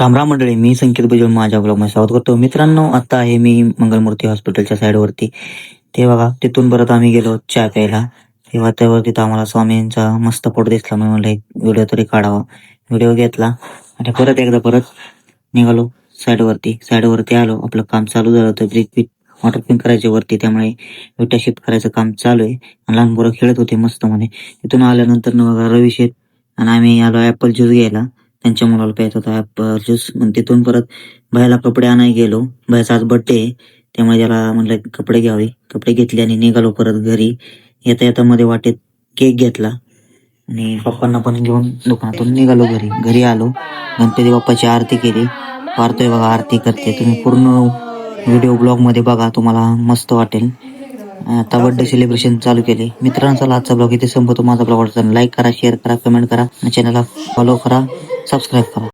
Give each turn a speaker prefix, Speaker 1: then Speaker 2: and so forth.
Speaker 1: रामराम मंडळी मी संकेत भुजबळ माझ्या ब्लॉगमध्ये स्वागत करतो. मित्रांनो आता आहे मी मंगलमूर्ती हॉस्पिटलच्या साईडवरती. ते बघा तिथून परत आम्ही गेलो चहा प्यायला. तेव्हा त्यावर तिथं आम्हाला स्वामींचा मस्त फोटो दिसला. म्हणून म्हणलं एक व्हिडिओ तरी काढावा. व्हिडिओ घेतला. आणि परत एकदा परत निघालो साईडवरती. साईडवरती आलो. आपलं काम चालू झालं होतं. ब्रिज बीट वॉटर पिंक करायचे वरती. त्यामुळे विटा शिफ्ट करायचं काम चालू आहे. आणि लहान पोरं खेळत होते मस्त मध्ये. तिथून आल्यानंतर न बघा रवी शेत. आणि आम्ही आलो ॲपल ज्यूस घ्यायला. त्यांच्या मुलाला प्यायचा होता. ॲपल ज्यूस मग तिथून परत बायला कपडे आणाय गेलो. भयाचा आज बड्डे आहे. त्यामुळे त्याला म्हणलं कपडे घ्यावे. कपडे घेतले आणि निघालो परत घरी. येता येता मध्ये वाटेत केक घेतला. आणि पप्पांना पण घेऊन दुकानातून निघालो घरी. घरी आलो. गणपती बाप्पाची आरती केली. पारतोय बघा आरती करते. तुम्ही पूर्ण व्हिडिओ ब्लॉगमध्ये बघा. तुम्हाला मस्त वाटेल. आता बर्थडे सेलिब्रेशन चालू केले. मित्रांचा आजचा ब्लॉग इथे संपतो माझा ब्लॉग आवडतो लाईक करा शेअर करा कमेंट करा. चॅनलला फॉलो करा. सबस्क्राईब करा.